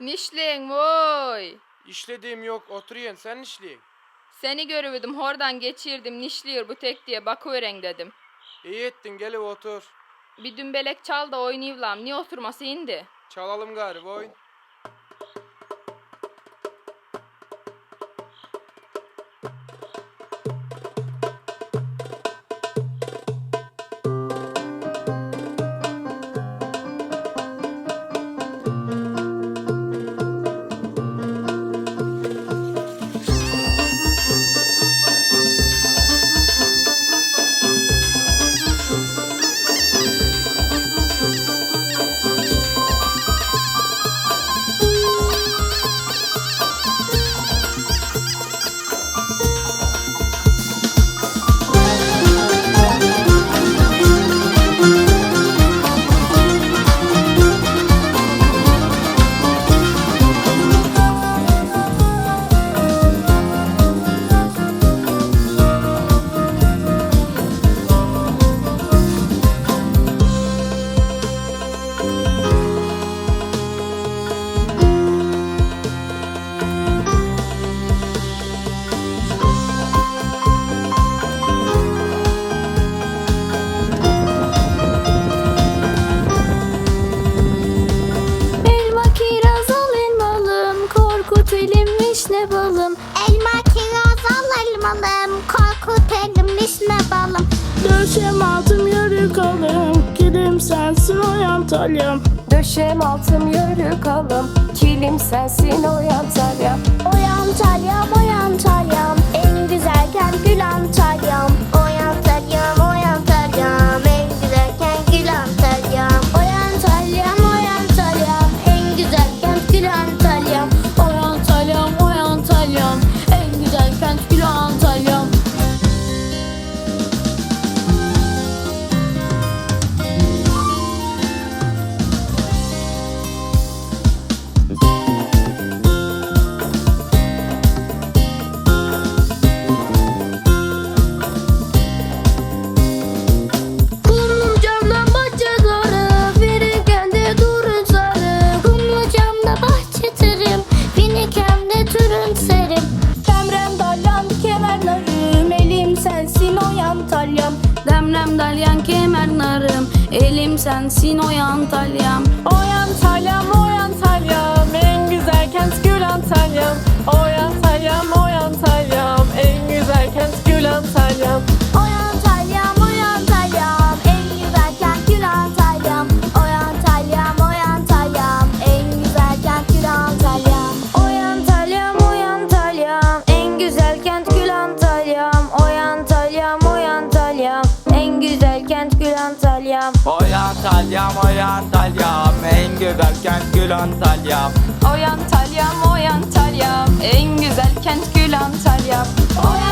Nişleyin voy. İşlediğim yok oturuyorsun sen işleyin. Seni görürdüm hordan geçirdim nişliyor bu tek diye bakıveren dedim. İyi ettin gelip otur. Bir dümbelek çal da oynayıvlam. Niye oturması indi? Çalalım gari oyun. Sensin o Antalya'm. Döşem altım yörük alım. Kilim sensin o Antalya Oy Antalya'm oy Dalyan kemer narım. Elim sensin o Antalya'm Oy Antalya'm oy Antalya'm En güzel kent gül Oy Antalya'm Antalya'm oy Antalya'm En güzel kent gül Antalya'm Oy Antalya'm oy Antalya'm En güzel kent gül Antalya'm. Oy Antalya'm